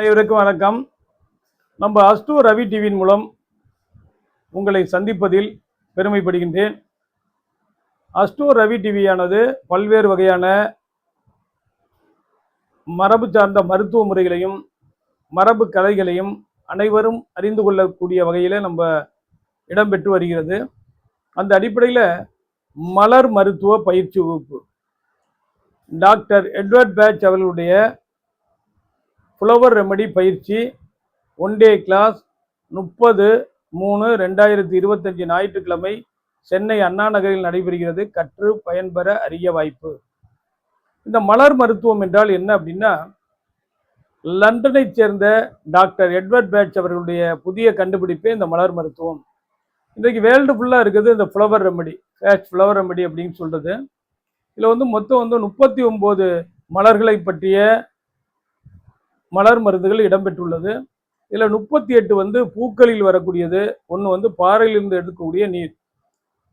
அனைவருக்கும் வணக்கம். நம்ம அஸ்டு ரவி டிவியின் மூலம் உங்களை சந்திப்பதில் பெருமைப்படுகின்றேன். அஸ்டு ரவி டிவியானது பல்வேறு வகையான மரபு சார்ந்த மருத்துவ முறைகளையும் மரபு கலைகளையும் அனைவரும் அறிந்து கொள்ளக்கூடிய வகையில் நம்ம இடம்பெற்று வருகிறது. அந்த அடிப்படையில் மலர் மருத்துவ பயிற்சி வகுப்பு. டாக்டர் எட்வர்ட் பேட்ச் அவர்களுடைய ஃப்ளவர் ரெமடி பயிற்சி ஒன் டே கிளாஸ் முப்பது மூணு ரெண்டாயிரத்தி இருபத்தஞ்சி ஞாயிற்றுக்கிழமை சென்னை அண்ணா நகரில் நடைபெறுகிறது கற்று பயன்பெற அரிய வாய்ப்பு. இந்த மலர் மருத்துவம் என்றால் என்ன அப்படின்னா லண்டனைச் சேர்ந்த டாக்டர் எட்வர்ட் பேட்ச் அவர்களுடைய புதிய கண்டுபிடிப்பே இந்த மலர் மருத்துவம். இன்றைக்கு வேர்ல்டு ஃபுல்லாக இருக்குது இந்த flower remedy Bach flower remedy அப்படின்னு சொல்கிறது இதில் வந்து மொத்தம் வந்து முப்பத்தி ஒம்பது மலர்களை பற்றிய மலர் மருந்துகள் இடம்பெற்றுள்ளது. இதில் முப்பத்தி எட்டு வந்து பூக்களில் வரக்கூடியது ஒன்று வந்து பாறையிலிருந்து எடுக்கக்கூடிய நீர்.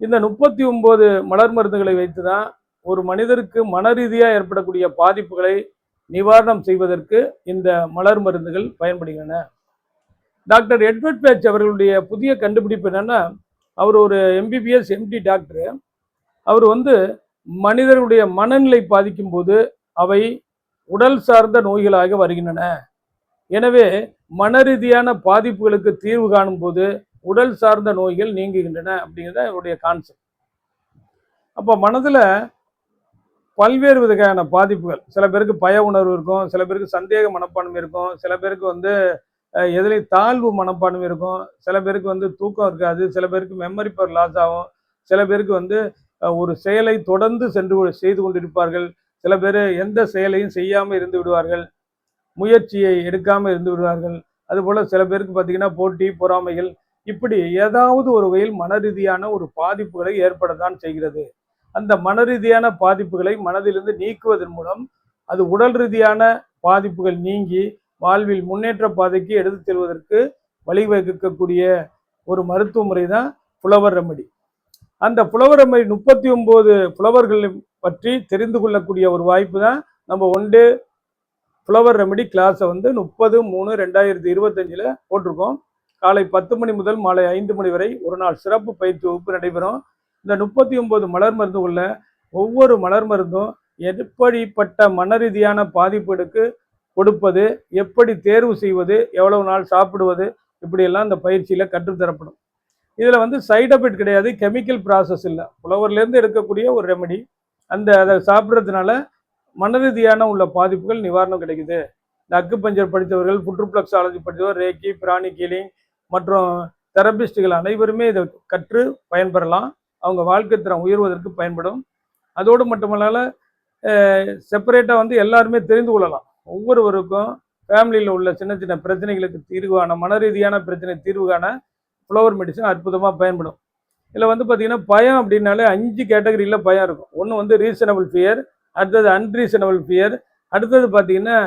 இந்த முப்பத்தி ஒம்பது மலர் மருந்துகளை வைத்து தான் ஒரு மனிதருக்கு மன ரீதியாக ஏற்படக்கூடிய பாதிப்புகளை நிவாரணம் செய்வதற்கு இந்த மலர் மருந்துகள் பயன்படுகின்றன. டாக்டர் எட்வர்ட் பேச் அவர்களுடைய புதிய கண்டுபிடிப்பு என்னன்னா அவர் ஒரு எம்பிபிஎஸ் எம்டி டாக்டர். அவர் வந்து மனிதர்களுடைய மனநிலை பாதிக்கும் போது அவை உடல் சார்ந்த நோய்களாக வருகின்றன. எனவே மன ரீதியான பாதிப்புகளுக்கு தீர்வு காணும் போது உடல் சார்ந்த நோய்கள் நீங்குகின்றன அப்படிங்கிறது என்னுடைய கான்செப்ட் அப்போ மனதில் பல்வேறு விதமான பாதிப்புகள். சில பேருக்கு பய உணர்வு இருக்கும் சில பேருக்கு சந்தேக மனப்பான்மை இருக்கும் சில பேருக்கு வந்து எதிலே தாழ்வு மனப்பான்மை இருக்கும் சில பேருக்கு வந்து தூக்கம் இருக்காது சில பேருக்கு மெமரி பவர் லாஸ் ஆகும் சில பேருக்கு வந்து ஒரு செயலை தொடர்ந்து சென்று செய்து கொண்டிருப்பார்கள் சில பேர் எந்த செயலையும் செய்யாமல் இருந்து விடுவார்கள் முயற்சியை எடுக்காமல் இருந்து விடுவார்கள். அதுபோல் சில பேருக்கு பார்த்தீங்கன்னா போட்டி பொறாமைகள் இப்படி ஏதாவது ஒரு வகையில் மன ரீதியான ஒரு பாதிப்புகளை ஏற்படத்தான் செய்கிறது. அந்த மன ரீதியான பாதிப்புகளை மனதிலிருந்து நீக்குவதன் மூலம் அது உடல் ரீதியான பாதிப்புகள் நீங்கி வாழ்வில் முன்னேற்ற பாதைக்கு எடுத்துச் செல்வதற்கு வழிவகுக்கக்கூடிய ஒரு மருத்துவ முறை தான் புலவர் ரெமடி. அந்த புலவர் ரெமடி முப்பத்தி ஒன்பது புலவர்களை பற்றி தெரிந்து கொள்ளக்கூடிய ஒரு வாய்ப்பு தான் நம்ம ஒன் டே ஃப்ளவர் ரெமெடி கிளாஸை வந்து முப்பது மூணு ரெண்டாயிரத்தி இருபத்தஞ்சில் போட்டிருக்கோம். காலை பத்து மணி முதல் மாலை ஐந்து மணி வரை ஒரு நாள் சிறப்பு பயிற்சி வகுப்பு நடைபெறும். இந்த முப்பத்தி ஒன்பது மலர் மருந்து உள்ள ஒவ்வொரு மலர் மருந்தும் எப்படிப்பட்ட மன ரீதியான பாதிப்புகளுக்கு கொடுப்பது எப்படி தேர்வு செய்வது எவ்வளவு நாள் சாப்பிடுவது இப்படியெல்லாம் இந்த பயிற்சியில் கற்றுத்தரப்படும் இதில் வந்து சைட் எஃபெக்ட் கிடையாது கெமிக்கல் ப்ராசஸ் இல்லை. புலவர்லேருந்து எடுக்கக்கூடிய ஒரு ரெமெடி அந்த அதை சாப்பிட்றதுனால மன ரீதியான உள்ள பாதிப்புகள் நிவாரணம் கிடைக்குது. இந்த அக்குபஞ்சர் படித்தவர்கள் புற்றுப்ளக்ஸாலஜி படித்தவர் ரேக்கி பிராணி கீலிங் மற்றும் தெரபிஸ்டுகள் அனைவருமே இதை கற்று பயன்பெறலாம். அவங்க வாழ்க்கை தரம் உயர்வதற்கு பயன்படும். அதோடு மட்டுமல்லால செப்பரேட்டாக வந்து எல்லாருமே தெரிந்து கொள்ளலாம். ஒவ்வொருவருக்கும் ஃபேமிலியில் உள்ள சின்ன சின்ன பிரச்சனைகளுக்கு தீர்வு காண மன ரீதியான பிரச்சனை தீர்வு காண ஃப்ளவர் மெடிசன் அற்புதமாக பயன்படும். இதில் வந்து பார்த்தீங்கன்னா பயம் அப்படின்னாலே அஞ்சு கேட்டகரியில் பயம் இருக்கும். ஒன்று வந்து ரீசனபிள் ஃபியர் அடுத்தது அன்ரீசனபிள் ஃபியர் அடுத்தது பார்த்தீங்கன்னா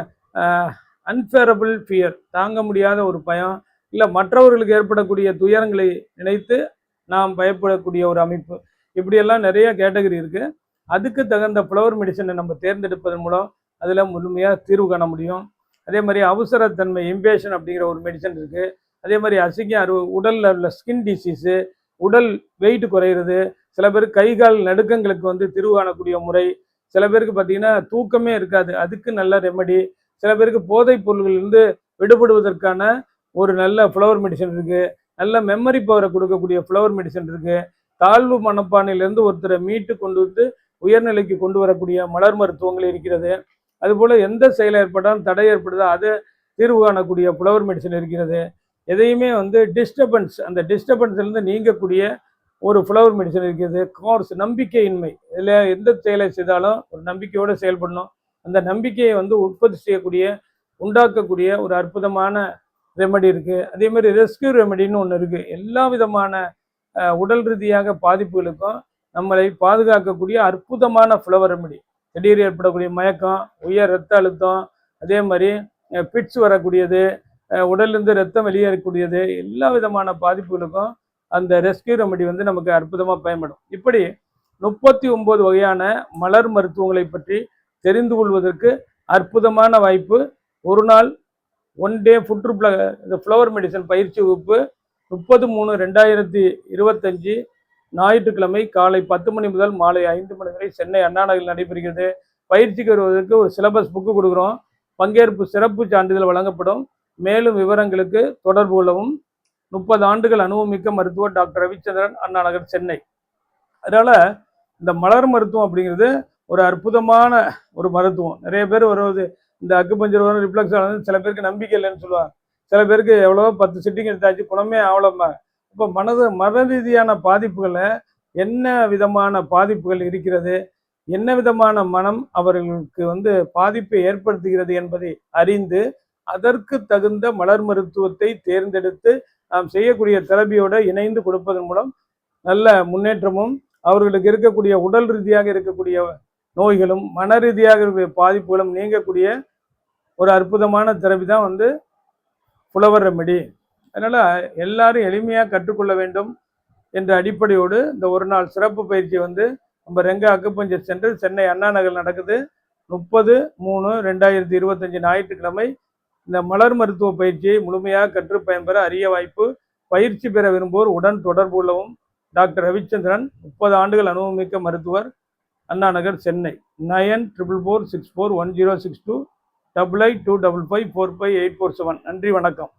அன்ஃபேரபிள் ஃபியர் தாங்க முடியாத ஒரு பயம் இல்லை மற்றவர்களுக்கு ஏற்படக்கூடிய துயரங்களை நினைத்து நாம் பயப்படக்கூடிய ஒரு அமைப்பு. இப்படியெல்லாம் நிறைய கேட்டகரி இருக்குது அதுக்கு தகுந்த ஃப்ளவர் மெடிசனை நம்ம தேர்ந்தெடுப்பதன் மூலம் அதில் முழுமையாக தீர்வு காண முடியும். அதே மாதிரி அவசரத்தன்மை இம்பேஷன் அப்படிங்கிற ஒரு மெடிசன் இருக்குது அதே மாதிரி அசிங்க அரு உடலில் உள்ள ஸ்கின் டிசீஸு உடல் வெயிட் குறையிறது. சில பேர் கை கால் நடுக்கங்களுக்கு வந்து தீர்வு காணக்கூடிய முறை. சில பேருக்கு பார்த்தீங்கன்னா தூக்கமே இருக்காது. அதுக்கு நல்ல ரெமெடி சில பேருக்கு போதைப் பொருள்களிலிருந்து விடுபடுவதற்கான ஒரு நல்ல ஃப்ளவர் மெடிசன் இருக்குது நல்ல மெமரி பவரை கொடுக்கக்கூடிய ஃப்ளவர் மெடிசன் இருக்குது தாழ்வு மனப்பானையிலேருந்து ஒருத்தரை மீட்டு கொண்டு வந்து உயர்நிலைக்கு கொண்டு வரக்கூடிய மலர் மருத்துவங்கள் இருக்கிறது. அதுபோல் எந்த செயல் ஏற்பட்டாலும் தடை ஏற்படுதோ அதை தீர்வு காணக்கூடிய ஃப்ளவர் மெடிசன் இருக்கிறது. எதையுமே வந்து டிஸ்டர்பன்ஸ் அந்த டிஸ்டர்பன்ஸ்லேருந்து நீங்கக்கூடிய ஒரு ஃப்ளவர் மெடிசன் இருக்குது. கார்ஸ் நம்பிக்கையின்மை. இதில் எந்த செயலை செய்தாலும் ஒரு நம்பிக்கையோடு செயல்படணும். அந்த நம்பிக்கையை வந்து உற்பத்தி செய்யக்கூடிய உண்டாக்கக்கூடிய ஒரு அற்புதமான ரெமெடி இருக்குது அதே மாதிரி ரெஸ்கியூ ரெமெடின்னு ஒன்று இருக்குது எல்லா விதமான உடல் ரீதியாக பாதிப்புகளுக்கும் நம்மளை பாதுகாக்கக்கூடிய அற்புதமான ஃப்ளவர் ரெமெடி திடீர் ஏற்படக்கூடிய மயக்கம் உயர் ரத்த அழுத்தம் அதே மாதிரி பிட்ஸ் வரக்கூடியது அஹ், உடல்லேருந்து ரத்தம் வெளியேறக்கூடியது எல்லா விதமான பாதிப்புகளுக்கும் அந்த ரெஸ்கியூ ரெமெடி வந்து நமக்கு அற்புதமாக பயன்படும். இப்படி முப்பத்தி ஒம்பது வகையான மலர் மருத்துவங்களை பற்றி தெரிந்து கொள்வதற்கு அற்புதமான வாய்ப்பு. ஒரு நாள் ஒன் டே ஃபுட்ருப்ல இந்த ஃப்ளவர் மெடிசன் பயிற்சி வகுப்பு முப்பது மூணு ரெண்டாயிரத்தி இருபத்தஞ்சி ஞாயிற்றுக்கிழமை காலை பத்து மணி முதல் மாலை ஐந்து மணி வரை சென்னை அண்ணா நகரில் நடைபெறுகிறது. பயிற்சிக்கு வருவதற்கு ஒரு சிலபஸ் புக்கு கொடுக்குறோம். பங்கேற்பு சிறப்பு சான்றிதழ் வழங்கப்படும். மேலும் விவரங்களுக்கு தொடர்பு கொள்ளவும். முப்பது ஆண்டுகள் அனுபவமிக்க மருத்துவர் டாக்டர் ரவிச்சந்திரன் அண்ணா நகர் சென்னை. அதனால் இந்த மலர் மருத்துவம் அப்படிங்கிறது ஒரு அற்புதமான ஒரு மருத்துவம். நிறைய பேர் வருவது இந்த அக்குபஞ்சர் வரும் ரிப்ளக்ஸ் ஆனது சில பேருக்கு நம்பிக்கை இல்லைன்னு சொல்லுவாங்க. சில பேருக்கு எவ்வளவோ பத்து சிட்டிங் எடுத்தாச்சு குணமே ஆகலம்மா. இப்போ மனது மன ரீதியான பாதிப்புகளை என்ன விதமான பாதிப்புகள் இருக்கிறது? என்ன விதமான மனம் அவர்களுக்கு வந்து பாதிப்பை ஏற்படுத்துகிறது என்பதை அறிந்து அதற்கு தகுந்த மலர் மருத்துவத்தை தேர்ந்தெடுத்து நாம் செய்யக்கூடிய தெரபியோட இணைந்து கொடுப்பதன் மூலம் நல்ல முன்னேற்றமும் அவர்களுக்கு இருக்கக்கூடிய உடல் ரீதியாக இருக்கக்கூடிய நோய்களும் மன ரீதியாக இருக்கக்கூடிய பாதிப்புகளும் நீங்கக்கூடிய ஒரு அற்புதமான தெரபி தான் வந்து புலவர் ரெமெடி. அதனால் எல்லாரும் எளிமையாக கற்றுக்கொள்ள வேண்டும் என்ற அடிப்படையோடு இந்த ஒரு நாள் சிறப்பு பயிற்சி வந்து நம்ம ரெங்க அக்குப்பஞ்சர் சென்று சென்னை அண்ணா நகர் நடக்குது. முப்பது மூணு ரெண்டாயிரத்தி இருபத்தஞ்சி ஞாயிற்றுக்கிழமை இந்த மலர் மருத்துவ பயிற்சியை முழுமையாக கற்று பயன்பெற அரிய வாய்ப்பு பயிற்சி பெற விரும்புவோர் உடன் தொடர்பு உள்ளவும் டாக்டர் ரவிச்சந்திரன் முப்பது ஆண்டுகள் அனுபவமிக்க மருத்துவர் Anna Nagar Chennai. Nine triple four six four one zero six two double eight two double five four five eight four seven. நன்றி வணக்கம்.